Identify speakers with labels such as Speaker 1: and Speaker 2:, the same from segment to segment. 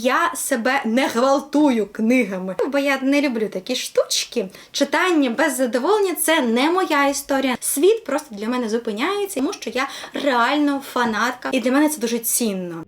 Speaker 1: Я себе не гвалтую книгами, бо я не люблю такі штучки. Читання без задоволення це не моя історія. Світ просто для мене зупиняється, тому що я реально фанатка, і для мене це дуже цінно.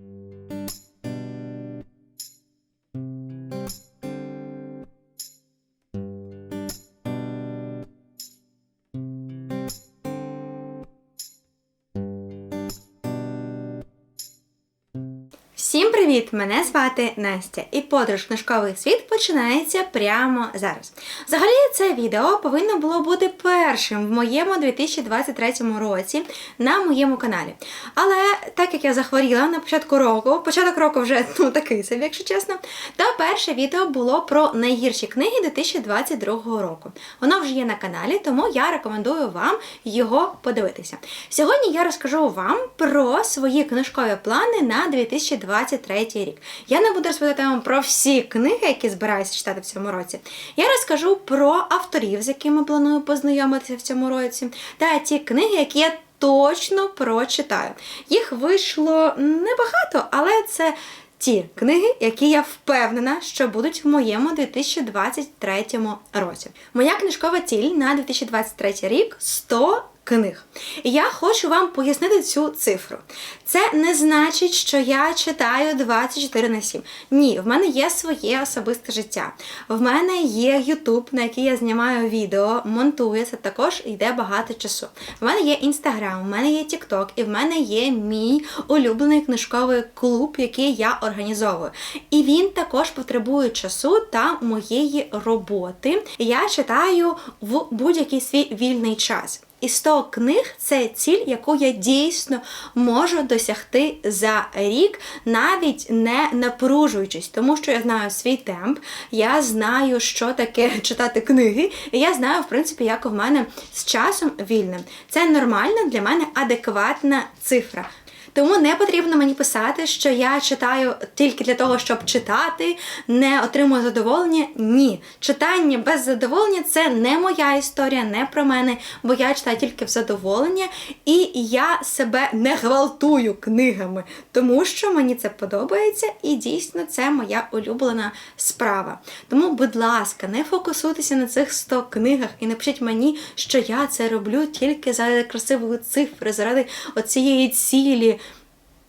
Speaker 1: Привіт! Мене звати Настя, і подорож книжковий світ починається прямо зараз. Взагалі, це відео повинно було бути першим в моєму 2023 році на моєму каналі. Але так як я захворіла на початку року, початок року вже ну такий собі, якщо чесно, то перше відео було про найгірші книги 2022 року. Воно вже є на каналі, тому я рекомендую вам його подивитися. Сьогодні я розкажу вам про свої книжкові плани на 2023 рік. Я не буду розповідати вам про всі книги, які збираюся читати в цьому році. Я розкажу про авторів, з якими планую познайомитися в цьому році, та ті книги, які я точно прочитаю. Їх вийшло небагато, але це. Ті книги, які я впевнена, що будуть в моєму 2023 році. Моя книжкова ціль на 2023 рік 100 книг. Я хочу вам пояснити цю цифру. Це не значить, що я читаю 24 на 7. Ні, в мене є своє особисте життя. В мене є YouTube, на який я знімаю відео, монтую, це також йде багато часу. В мене є Instagram, в мене є TikTok, і в мене є мій улюблений книжковий клуб, який я організовую. І він також потребує часу та моєї роботи. Я читаю в будь-який свій вільний час. І 100 книг це ціль, яку я дійсно можу досягти за рік, навіть не напружуючись, тому що я знаю свій темп, я знаю, що таке читати книги, і я знаю, в принципі, як в мене з часом вільним. Це нормальна для мене адекватна цифра. Тому не потрібно мені писати, що я читаю тільки для того, щоб читати, не отримую задоволення. Ні. Читання без задоволення це не моя історія, не про мене, бо я читаю тільки в задоволення, і я себе не гвалтую книгами, тому що мені це подобається, і дійсно це моя улюблена справа. Тому, будь ласка, не фокусуйтеся на цих 100 книгах і напишіть мені, що я це роблю тільки заради красивої цифри, заради оцієї цілі.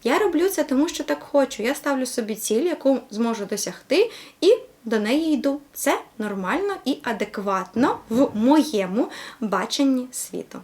Speaker 1: Я роблю це тому, що так хочу. Я ставлю собі ціль, яку зможу досягти, і до неї йду. Це нормально і адекватно в моєму баченні світу.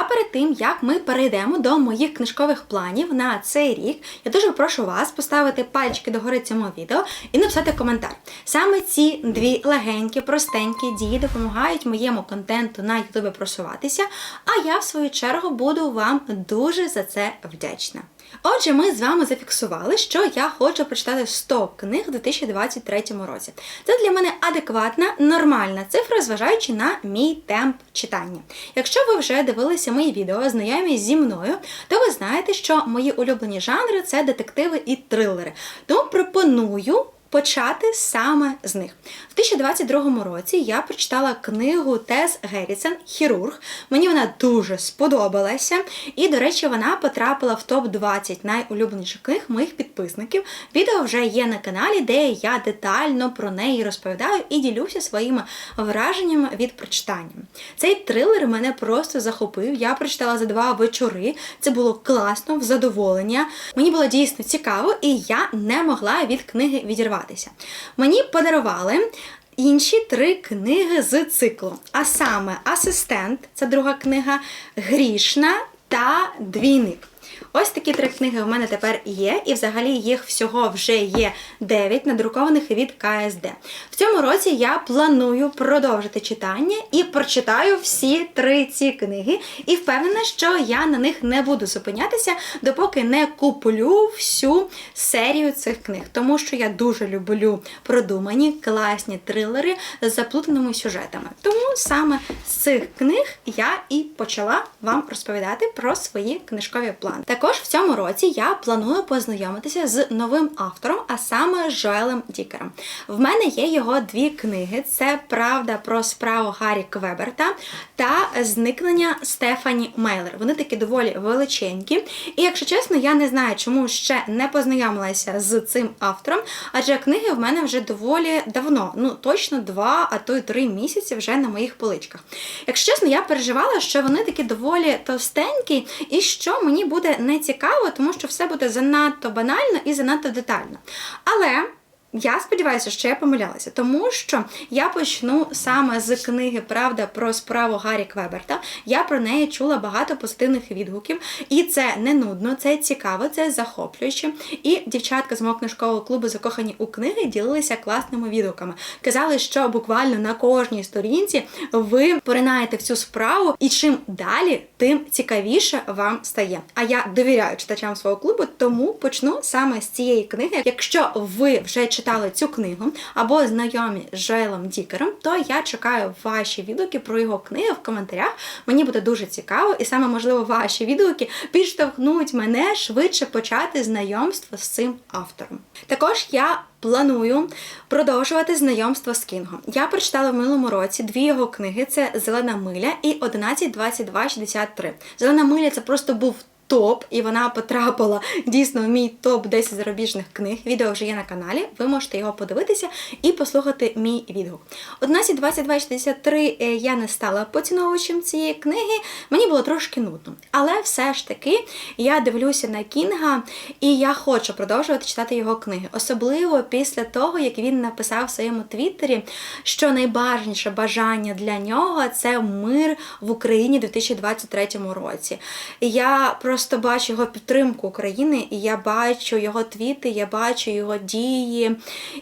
Speaker 1: А перед тим, як ми перейдемо до моїх книжкових планів на цей рік, я дуже прошу вас поставити пальчики догори цьому відео і написати коментар. Саме ці дві легенькі, простенькі дії допомагають моєму контенту на Ютубі просуватися, а я, в свою чергу, буду вам дуже за це вдячна. Отже, ми з вами зафіксували, що я хочу прочитати 100 книг у 2023 році. Це для мене адекватна, нормальна цифра, зважаючи на мій темп читання. Якщо ви вже дивилися мої відео, знайомі зі мною, то ви знаєте, що мої улюблені жанри це детективи і трилери. Тому пропоную. Почати саме з них. В 2022 році я прочитала книгу Тес Геррісен Хірург. Мені вона дуже сподобалася. І, до речі, вона потрапила в топ-20 найулюбленіших книг моїх підписників. Відео вже є на каналі, де я детально про неї розповідаю і ділюся своїми враженнями від прочитання. Цей трилер мене просто захопив. Я прочитала за два вечори. Це було класно, в задоволення. Мені було дійсно цікаво, і я не могла від книги відірватися. Мені подарували. Інші три книги з циклу. А саме Асистент це друга книга, Грішна та Двійник. Ось такі три книги у мене тепер є, і взагалі їх всього вже є 9 надрукованих від КСД. В цьому році я планую продовжити читання і прочитаю всі три ці книги, і впевнена, що я на них не буду зупинятися, допоки не куплю всю серію цих книг, тому що я дуже люблю продумані класні трилери з заплутаними сюжетами. Тому саме з цих книг я і почала вам розповідати про свої книжкові плани. Також Також в цьому році я планую познайомитися з новим автором, а саме Жоелем Дікером. В мене є його дві книги: це Правда про справу Гаррі Квеберта та Зникнення Стефані Мейлер. Вони такі доволі величенькі. І якщо чесно, я не знаю, чому ще не познайомилася з цим автором, адже книги в мене вже доволі давно, ну точно два, а то й три місяці вже на моїх поличках. Якщо чесно, я переживала, що вони такі доволі товстенькі, і що мені буде не цікаво, тому що все буде занадто банально і занадто детально. Але. Я сподіваюся, що я помилялася, тому що я почну саме з книги Правда про справу Гаррі Квеберта. Я про неї чула багато позитивних відгуків, і це не нудно, це цікаво, це захоплююче. І дівчатка з мого книжкового клубу закохані у книги ділилися класними відгуками. Казали, що буквально на кожній сторінці ви поринаєте в цю справу, і чим далі, тим цікавіше вам стає. А я довіряю читачам свого клубу, тому почну саме з цієї книги. Якщо ви вже читали цю книгу або знайомі з Жоелом Дікером, то я чекаю ваші відгуки про його книги в коментарях. Мені буде дуже цікаво, і саме можливо ваші відгуки підштовхнуть мене швидше почати знайомство з цим автором. Також я. Планую продовжувати знайомство з Кінгом. Я прочитала в минулому році дві його книги: це Зелена миля і 11.22.63. Зелена миля це просто був топ, і вона потрапила дійсно в мій топ 10 зарубіжних книг. Відео вже є на каналі. Ви можете його подивитися і послухати мій відгук. 11.22.63 е, я не стала поціновувачем цієї книги, мені було трошки нудно. Але все ж таки я дивлюся на Кінга, і я хочу продовжувати читати його книги. Особливо після того, як він написав в своєму твіттері, що найбажаніше бажання для нього це мир в Україні у 2023 році. Я просто бачу його підтримку України, і я бачу його твіти, я бачу його дії.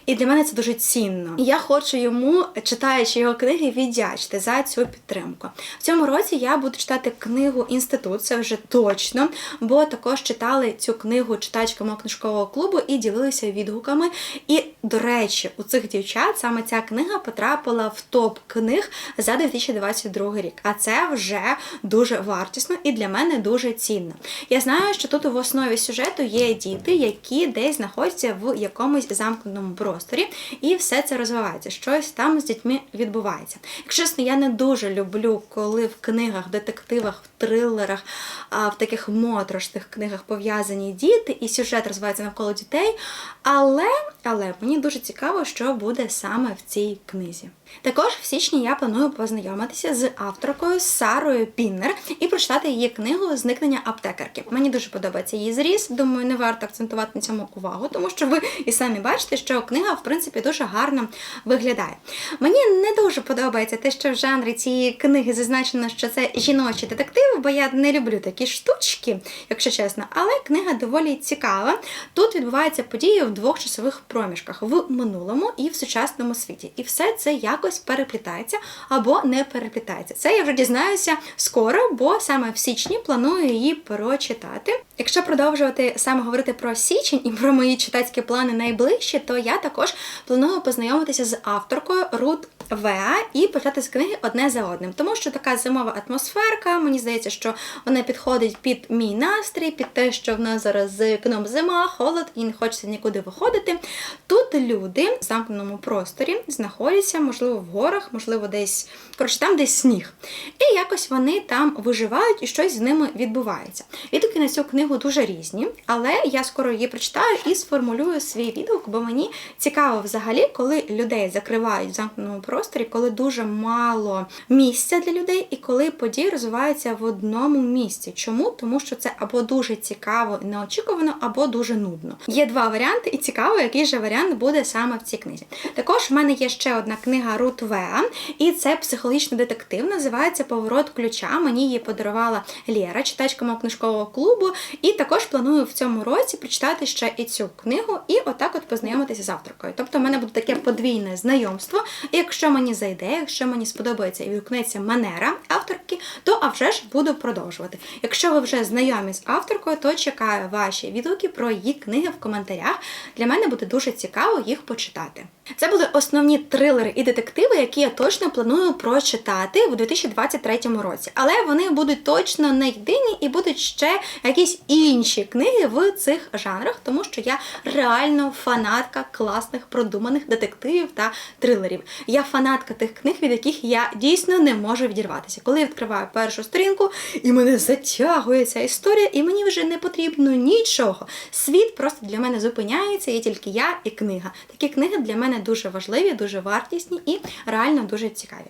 Speaker 1: І для мене це дуже цінно. І я хочу йому, читаючи його книги, віддячити за цю підтримку. В цьому році я буду читати книгу Інститут, це вже точно, бо також читали цю книгу читачка мого книжкового клубу і ділилися відгуками. І, до речі, у цих дівчат саме ця книга потрапила в топ книг за 2022 рік. А це вже дуже вартісно і для мене дуже цінно. Я знаю, що тут в основі сюжету є діти, які десь знаходяться в якомусь замкненому просторі, і все це розвивається. Щось там з дітьми відбувається. Якщо чесно, я не дуже люблю, коли в книгах, детективах, в трилерах, в таких моторошних книгах пов'язані діти, і сюжет розвивається навколо дітей. Але, але мені дуже цікаво, що буде саме в цій книзі. Також в січні я планую познайомитися з авторкою Сарою Піннер і прочитати її книгу Зникнення аптекарки. Мені дуже подобається її зріз. Думаю, не варто акцентувати на цьому увагу, тому що ви і самі бачите, що книга, в принципі, дуже гарно виглядає. Мені не дуже подобається те, що в жанрі цієї книги зазначено, що це жіночий детектив, бо я не люблю такі штучки, якщо чесно. Але книга доволі цікава. Тут відбуваються події в двох часових проміжках в минулому і в сучасному світі. І все це якось переплітається або не переплітається. Це я вже дізнаюся скоро, бо саме в січні планую її прочитати. Якщо продовжувати саме говорити про січень і про мої читацькі плани найближчі, то я також планую познайомитися з авторкою Рут Веа і почати з книги одне за одним, тому що така зимова атмосферка. Мені здається, що вона підходить під мій настрій, під те, що в нас зараз з вікном зима, холод і не хочеться нікуди виходити. Тут люди в замкненому просторі знаходяться, можливо, в горах, можливо, десь коротше, там десь сніг. І якось вони там виживають і щось з ними відбувається. Відгуки на цю книгу дуже різні, але я скоро її прочитаю і сформулюю свій відгук, бо мені цікаво взагалі, коли людей закривають в замкненому просторі, коли дуже мало місця для людей, і коли події розвиваються в одному місці. Чому? Тому що це або дуже цікаво і неочікувано, або дуже нудно. Є два варіанти, і цікаво, який же варіант буде саме в цій книзі. Також в мене є ще одна книга Рут Веа, і це психологічний детектив, називається Поворот ключа. Мені її подарувала Лєра, читачка мого книжкового клубу. І також планую в цьому році прочитати ще і цю книгу, і отак от познайомитися з авторкою. Тобто, в мене буде таке подвійне знайомство. І якщо мені зайде, якщо мені сподобається і відгукнеться манера авторки, то а вже ж буду продовжувати. Якщо ви вже знайомі з авторкою, то чекаю ваші відгуки про її книги в коментарях. Для мене буде дуже цікаво їх почитати. Це були основні трилери і детективи, які я точно планую прочитати у 2023 році. Але вони будуть точно не єдині і будуть ще якісь інші книги в цих жанрах, тому що я реально фанатка класних продуманих детективів та трилерів. Я фанатка тих книг, від яких я дійсно не можу відірватися. Коли я відкриваю першу сторінку, і мене затягує ця історія, і мені вже не потрібно нічого. Світ просто для мене зупиняється, є тільки я і книга. Такі книги для мене дуже важливі, дуже вартісні і реально дуже цікаві.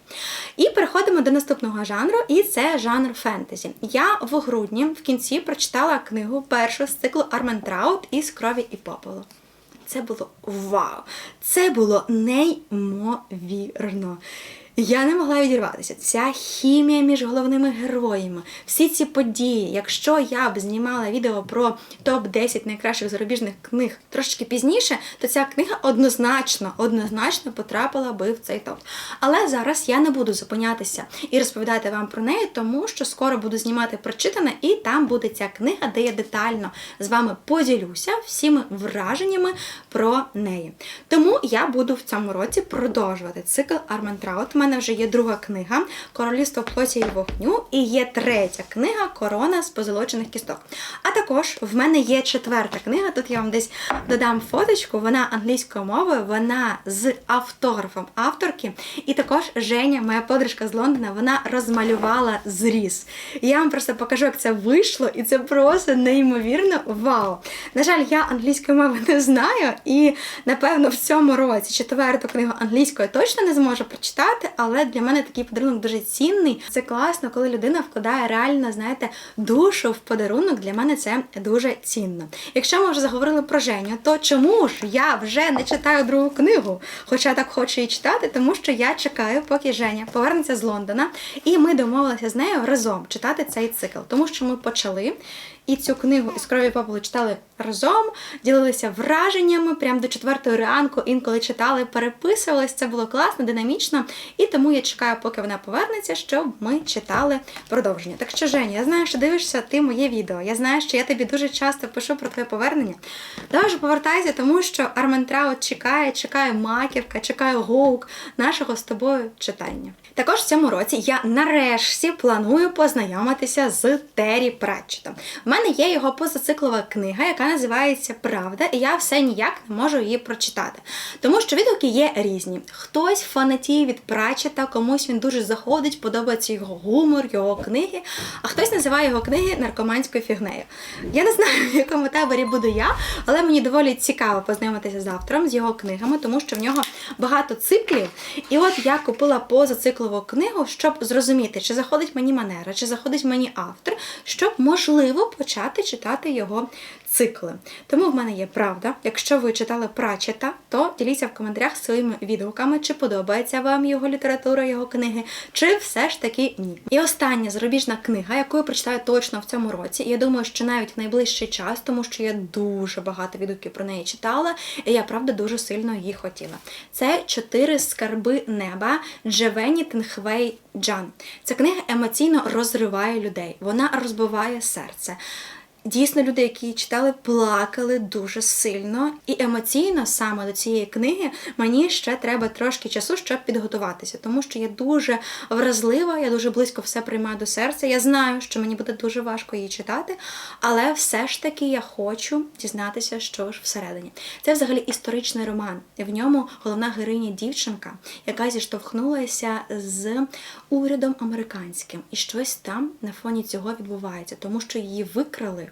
Speaker 1: І переходимо до наступного жанру, і це жанр фентезі. Я в грудні в кінці прочитала книгу першу з циклу Армен Траут із крові і попелу. Це було вау! Це було неймовірно. Я не могла відірватися. Ця хімія між головними героями, всі ці події. Якщо я б знімала відео про топ-10 найкращих зарубіжних книг трошки пізніше, то ця книга однозначно, однозначно потрапила би в цей топ. Але зараз я не буду зупинятися і розповідати вам про неї, тому що скоро буду знімати прочитане, і там буде ця книга, де я детально з вами поділюся всіми враженнями про неї. Тому я буду в цьому році продовжувати цикл Армен Траут. Мене вже є друга книга Королівство плоті і вогню, і є третя книга Корона з позолочених кісток. А також в мене є четверта книга. Тут я вам десь додам фоточку. Вона англійською мовою, вона з автографом авторки. І також Женя, моя подружка з Лондона, вона розмалювала зріз. Я вам просто покажу, як це вийшло, і це просто неймовірно вау. На жаль, я англійської мови не знаю, і напевно в цьому році четверту книгу англійською точно не зможу прочитати, але для мене такий подарунок дуже цінний. Це класно, коли людина вкладає реально, знаєте, душу в подарунок. Для мене це дуже цінно. Якщо ми вже заговорили про Женю, то чому ж я вже не читаю другу книгу? Хоча так хочу її читати, тому що я чекаю, поки Женя повернеться з Лондона, і ми домовилися з нею разом читати цей цикл, тому що ми почали. І цю книгу із крові попелу читали разом, ділилися враженнями прямо до четвертої ранку, інколи читали, переписувались. Це було класно, динамічно. І тому я чекаю, поки вона повернеться, щоб ми читали продовження. Так що, Женя, я знаю, що дивишся ти моє відео. Я знаю, що я тобі дуже часто пишу про твоє повернення. Давай же повертайся, тому що Армен Траут чекає, чекає маківка, чекає гоук нашого з тобою читання. Також в цьому році я нарешті планую познайомитися з Террі Пратчетом. Мене є його позациклова книга, яка називається Правда, і я все ніяк не можу її прочитати. Тому що відгуки є різні. Хтось фанатіє від Пратчета, комусь він дуже заходить, подобається його гумор, його книги, а хтось називає його книги наркоманською фігнею. Я не знаю, в якому таборі буду я, але мені доволі цікаво познайомитися з автором, з його книгами, тому що в нього багато циклів. І от я купила позациклову книгу, щоб зрозуміти, чи заходить мені манера, чи заходить мені автор, щоб можливо почати читати його цикли. Тому в мене є правда. Якщо ви читали Прачета, то діліться в коментарях своїми відгуками, чи подобається вам його література, його книги, чи все ж таки ні. І остання зарубіжна книга, яку я прочитаю точно в цьому році. Я думаю, що навіть в найближчий час, тому що я дуже багато відгуків про неї читала, і я правда дуже сильно її хотіла. Це чотири скарби неба Джевені Тенхвей Джан. Ця книга емоційно розриває людей. Вона розбиває серце. Дійсно, люди, які її читали, плакали дуже сильно і емоційно саме до цієї книги мені ще треба трошки часу, щоб підготуватися, тому що я дуже вразлива, я дуже близько все приймаю до серця. Я знаю, що мені буде дуже важко її читати, але все ж таки я хочу дізнатися, що ж всередині. Це взагалі історичний роман. І в ньому головна героїня дівчинка, яка зіштовхнулася з урядом американським, і щось там на фоні цього відбувається, тому що її викрали.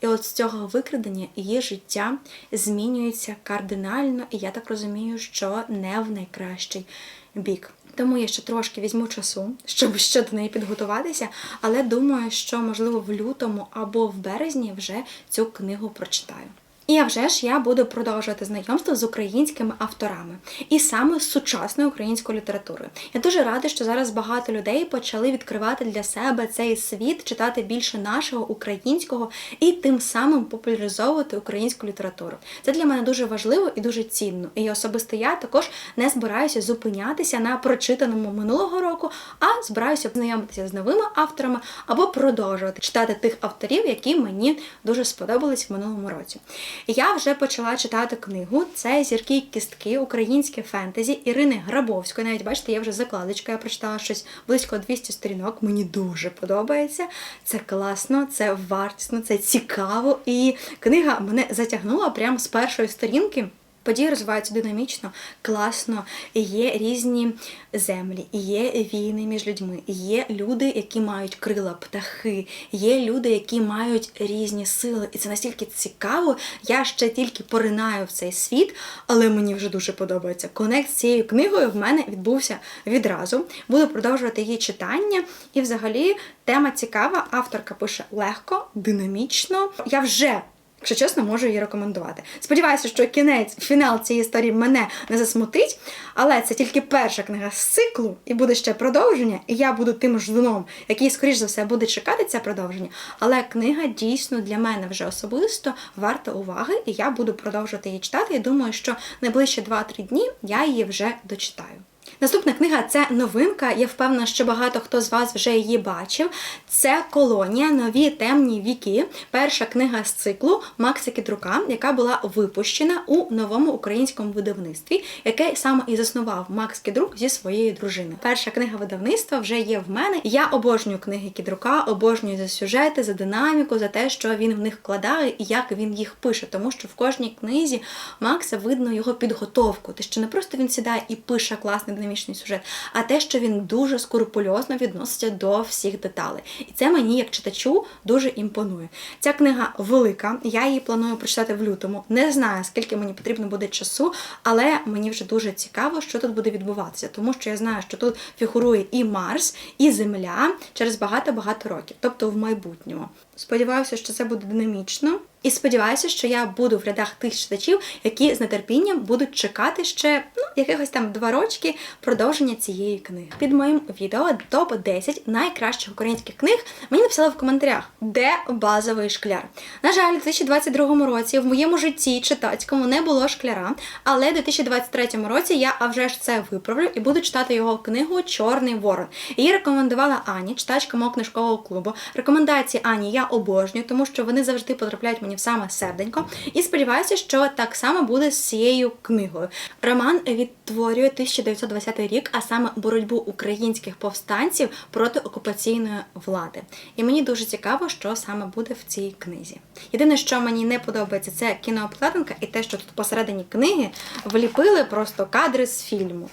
Speaker 1: І от з цього викрадення її життя змінюється кардинально, і я так розумію, що не в найкращий бік. Тому я ще трошки візьму часу, щоб ще до неї підготуватися, але думаю, що можливо в лютому або в березні вже цю книгу прочитаю. І а вже ж я буду продовжувати знайомство з українськими авторами і саме з сучасною українською літературою. Я дуже рада, що зараз багато людей почали відкривати для себе цей світ, читати більше нашого українського і тим самим популяризовувати українську літературу. Це для мене дуже важливо і дуже цінно. І особисто я також не збираюся зупинятися на прочитаному минулого року, а збираюся знайомитися з новими авторами або продовжувати читати тих авторів, які мені дуже сподобались в минулому році. Я вже почала читати книгу. Це зірки і кістки, українське фентезі Ірини Грабовської. Навіть бачите, я вже закладочка, я прочитала щось близько 200 сторінок. Мені дуже подобається. Це класно, це вартісно, це цікаво. І книга мене затягнула прямо з першої сторінки. Події розвиваються динамічно, класно, є різні землі, є війни між людьми, є люди, які мають крила, птахи, є люди, які мають різні сили. І це настільки цікаво. Я ще тільки поринаю в цей світ, але мені вже дуже подобається. Конект з цією книгою в мене відбувся відразу. Буду продовжувати її читання. І взагалі тема цікава. Авторка пише легко, динамічно. Я вже Якщо чесно, можу її рекомендувати. Сподіваюся, що кінець, фінал цієї історії мене не засмутить, але це тільки перша книга з циклу, і буде ще продовження, і я буду тим ждуном, який, скоріш за все, буде чекати це продовження. Але книга дійсно для мене вже особисто варта уваги, і я буду продовжувати її читати. І думаю, що найближчі 2-3 дні я її вже дочитаю. Наступна книга це новинка. Я впевнена, що багато хто з вас вже її бачив. Це колонія Нові темні віки. Перша книга з циклу Макса Кідрука, яка була випущена у новому українському видавництві, яке саме і заснував Макс Кідрук зі своєю дружиною. Перша книга видавництва вже є в мене. Я обожнюю книги Кідрука, обожнюю за сюжети, за динаміку, за те, що він в них вкладає і як він їх пише. Тому що в кожній книзі Макса видно його підготовку. Те, що не просто він сідає і пише класний динамічний сюжет, а те, що він дуже скрупульозно відноситься до всіх деталей. І це мені, як читачу, дуже імпонує. Ця книга велика, я її планую прочитати в лютому. Не знаю, скільки мені потрібно буде часу, але мені вже дуже цікаво, що тут буде відбуватися, тому що я знаю, що тут фігурує і Марс, і Земля через багато-багато років, тобто в майбутньому. Сподіваюся, що це буде динамічно. І сподіваюся, що я буду в рядах тих читачів, які з нетерпінням будуть чекати ще ну, якихось там два рочки продовження цієї книги. Під моїм відео топ 10 найкращих українських книг мені написали в коментарях, де базовий шкляр. На жаль, у 2022 році в моєму житті читацькому не було шкляра, але у 2023 році я а вже ж це виправлю і буду читати його книгу Чорний ворон. Її рекомендувала Ані, читачка мого книжкового клубу. Рекомендації Ані я обожнюю, тому що вони завжди потрапляють мені в саме серденько. І сподіваюся, що так само буде з цією книгою. Роман відтворює 1920 рік, а саме боротьбу українських повстанців проти окупаційної влади. І мені дуже цікаво, що саме буде в цій книзі. Єдине, що мені не подобається, це кінообкладинка і те, що тут посередині книги вліпили просто кадри з фільму.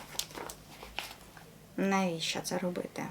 Speaker 1: Навіщо це робити?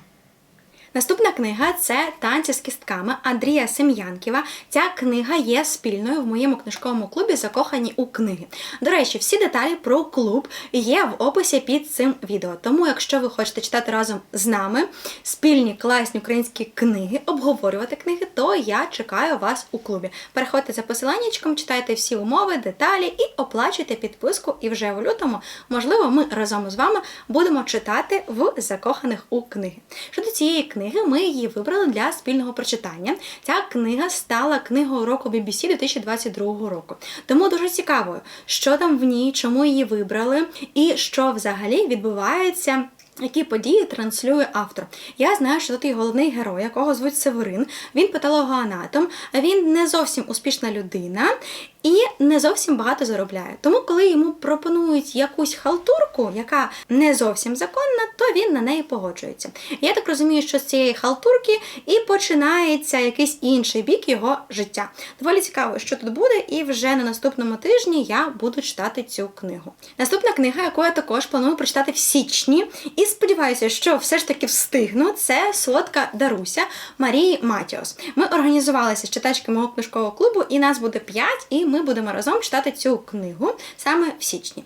Speaker 1: Наступна книга це танці з кістками Андрія Сем'янківа. Ця книга є спільною в моєму книжковому клубі Закохані у книги. До речі, всі деталі про клуб є в описі під цим відео. Тому, якщо ви хочете читати разом з нами спільні класні українські книги, обговорювати книги, то я чекаю вас у клубі. Переходьте за посиланнячком, читайте всі умови, деталі і оплачуйте підписку. І вже в лютому, можливо, ми разом з вами будемо читати в закоханих у книги. Щодо цієї книги книги. Ми її вибрали для спільного прочитання. Ця книга стала книгою року BBC 2022 року. Тому дуже цікаво, що там в ній, чому її вибрали, і що взагалі відбувається. Які події транслює автор? Я знаю, що тут є головний герой, якого звуть Северин. Він патологоанатом, він не зовсім успішна людина і не зовсім багато заробляє. Тому, коли йому пропонують якусь халтурку, яка не зовсім законна, то він на неї погоджується. Я так розумію, що з цієї халтурки і починається якийсь інший бік його життя. Доволі цікаво, що тут буде, і вже на наступному тижні я буду читати цю книгу. Наступна книга, яку я також планую прочитати в січні, і сподіваюся, що все ж таки встигну. Це солодка Даруся Марії Матіос. Ми організувалися з читачки мого книжкового клубу, і нас буде 5, і ми ми будемо разом читати цю книгу саме в січні.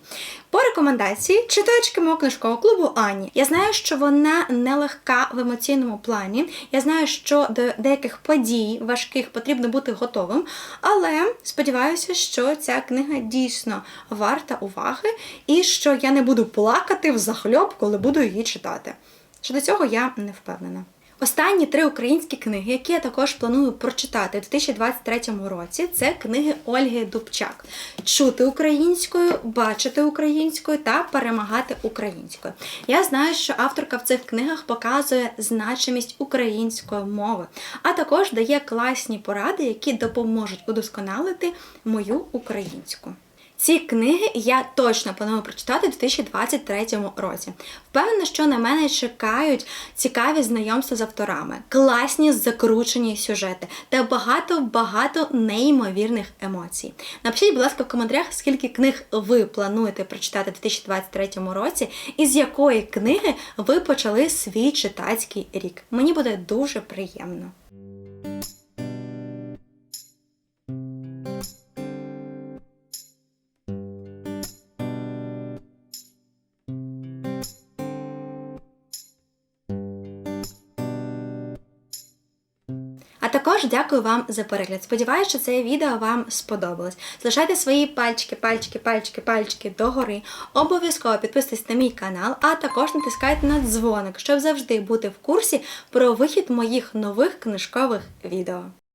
Speaker 1: По рекомендації читачки мого книжкового клубу Ані. Я знаю, що вона нелегка в емоційному плані. Я знаю, що до деяких подій важких потрібно бути готовим, але сподіваюся, що ця книга дійсно варта уваги і що я не буду плакати в захльоб, коли буду її читати. Щодо цього я не впевнена. Останні три українські книги, які я також планую прочитати у 2023 році, це книги Ольги Дубчак: Чути українською, бачити українською та перемагати українською. Я знаю, що авторка в цих книгах показує значимість української мови, а також дає класні поради, які допоможуть удосконалити мою українську. Ці книги я точно планую прочитати у 2023 році. Впевнена, що на мене чекають цікаві знайомства з авторами, класні закручені сюжети та багато-багато неймовірних емоцій. Напишіть, будь ласка, в коментарях, скільки книг ви плануєте прочитати у 2023 році, і з якої книги ви почали свій читацький рік. Мені буде дуже приємно. Дякую вам за перегляд. Сподіваюся, що це відео вам сподобалось. Залишайте свої пальчики, пальчики, пальчики, пальчики догори. Обов'язково підписуйтесь на мій канал, а також натискайте на дзвоник, щоб завжди бути в курсі про вихід моїх нових книжкових відео.